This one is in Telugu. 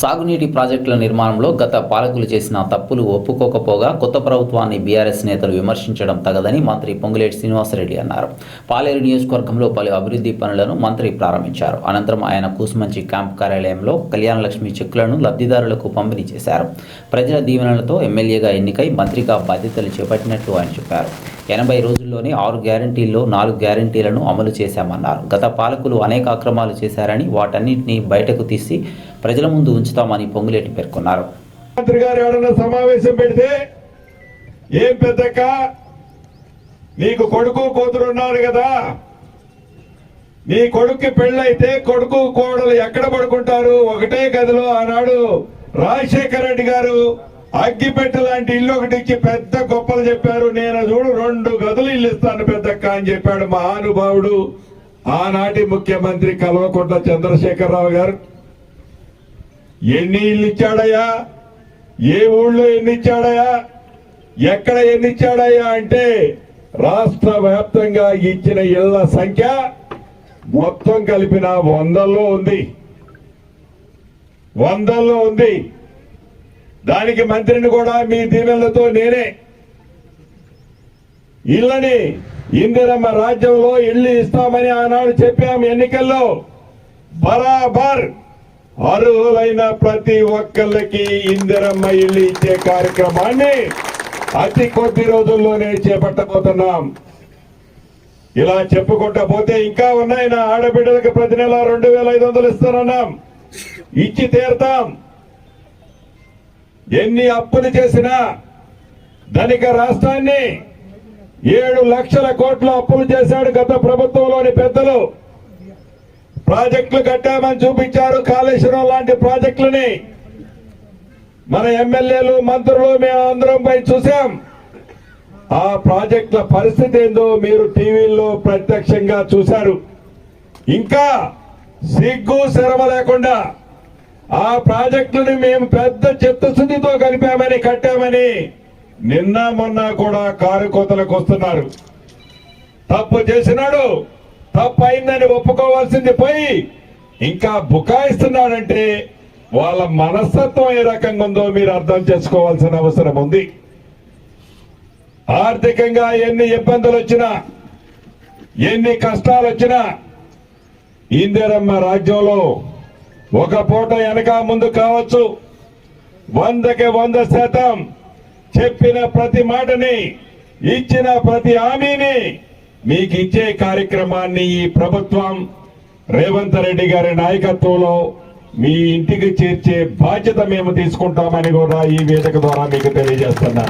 సాగునీటి ప్రాజెక్టుల నిర్మాణంలో గత పాలకులు చేసిన తప్పులు ఒప్పుకోకపోగా కొత్త ప్రభుత్వాన్ని బీఆర్ఎస్ నేతలు విమర్శించడం తగదని మంత్రి పొంగులేటి శ్రీనివాసరెడ్డి అన్నారు. పాలేరు నియోజకవర్గంలో పలు అభివృద్ధి పనులను మంత్రి ప్రారంభించారు. అనంతరం ఆయన కూసుమంచి క్యాంప్ కార్యాలయంలో కళ్యాణలక్ష్మి చెక్కులను లబ్ధిదారులకు పంపిణీ చేశారు. ప్రజల దీవెనలతో ఎమ్మెల్యేగా ఎన్నికై మంత్రిగా బాధ్యతలు చేపట్టినట్లు ఆయన చెప్పారు. ఎనభై రోజుల్లోనే ఆరు గ్యారంటీల్లో నాలుగు గ్యారంటీలను అమలు చేశామన్నారు. గత పాలకులు అనేక అక్రమాలు చేశారని వాటన్నింటినీ బయటకు తీసి ప్రజల ముందు ఉంచుతామని పొంగులేటి పేర్కొన్నారు. మంత్రి గారు సమావేశం పెడితే ఏం పెద్దక్క? నీకు కొడుకు కూతురు ఉన్నారు కదా. నీ కొడుక్కి పెళ్ళైతే కొడుకు కోడలు ఎక్కడ పడుకుంటారు? ఒకటే గదిలో ఆనాడు రాజశేఖర రెడ్డి గారు అగ్గిపెట్టె లాంటి ఇల్లు ఒకటి ఇచ్చి పెద్ద గొప్పలు చెప్పారు. నేను చూడు రెండు గదులు ఇల్లు ఇస్తాను పెద్దక్క అని చెప్పాడు మహానుభావుడు. ఆనాటి ముఖ్యమంత్రి కల్వకుంట్ల చంద్రశేఖరరావు గారు. ఎన్ని ఇల్లు ఇచ్చాడయ్యా? ఏ ఊళ్ళో ఎన్ని ఇచ్చాడయ్యా? ఎక్కడ ఎన్ని ఇచ్చాడయ్యా అంటే రాష్ట్ర వ్యాప్తంగా ఇచ్చిన ఇళ్ళ సంఖ్య మొత్తం కలిపిన వందల్లో ఉంది. వందల్లో ఉంది. దానికి మంత్రిని కూడా మీ దీవెనలతో నేనే. ఇళ్ళని ఇందిరమ్మ రాజ్యంలో ఇళ్ళు ఇస్తామని ఆనాడు చెప్పాం ఎన్నికల్లో. బరాబర్ అర్హులైన ప్రతి ఒక్కళ్ళకి ఇందిరమ్మ ఇల్లు ఇచ్చే కార్యక్రమాన్ని అతి కొద్ది రోజుల్లోనే చేపట్టబోతున్నాం. ఇలా చెప్పుకుంటా పోతే ఇంకా ఉన్నాయి నా ఆడబిడ్డలకు ప్రతి నెల రెండు వేల ఐదు వందలు ఇస్తానన్నాం. ఇచ్చి తీరుతాం. ఎన్ని అప్పులు చేసినా ధనిక రాష్ట్రాన్ని ఏడు లక్షల కోట్ల అప్పులు చేశాడు గత ప్రభుత్వంలోని పెద్దలు. ప్రాజెక్టులు కట్టామని చూపించారు కాళేశ్వరం లాంటి ప్రాజెక్టులని. మన ఎమ్మెల్యేలు మంత్రులు మేము అందరం పై చూసాం ఆ ప్రాజెక్టుల పరిస్థితి ఏందో మీరు టీవీల్లో ప్రత్యక్షంగా చూశారు. ఇంకా సిగ్గు శరమ లేకుండా ఆ ప్రాజెక్టులను మేము పెద్ద చిత్తశుద్ధితో కలిపామని కట్టామని నిన్న మొన్న కూడా కారు కోతలకు వస్తున్నారు. తప్పు చేసినాడు తప్పు అయిందని ఒప్పుకోవాల్సింది పోయి ఇంకా బుకాయిస్తున్నాడంటే వాళ్ళ మనస్తత్వం ఏ రకంగా ఉందో మీరు అర్థం చేసుకోవాల్సిన అవసరం ఉంది. ఆర్థికంగా ఎన్ని ఇబ్బందులు వచ్చినా ఎన్ని కష్టాలు వచ్చినా ఇందిరమ్మ రాజ్యంలో ఒక పూట వెనక ముందు కావచ్చు. వందకి వంద శాతం చెప్పిన ప్రతి మాటని ఇచ్చిన ప్రతి హామీని మీకు ఇచ్చే కార్యక్రమాన్ని ఈ ప్రభుత్వం రేవంత్ రెడ్డి గారి నాయకత్వంలో మీ ఇంటికి చేర్చే బాధ్యత మేము తీసుకుంటామని కూడా ఈ వేదిక ద్వారా మీకు తెలియజేస్తున్నా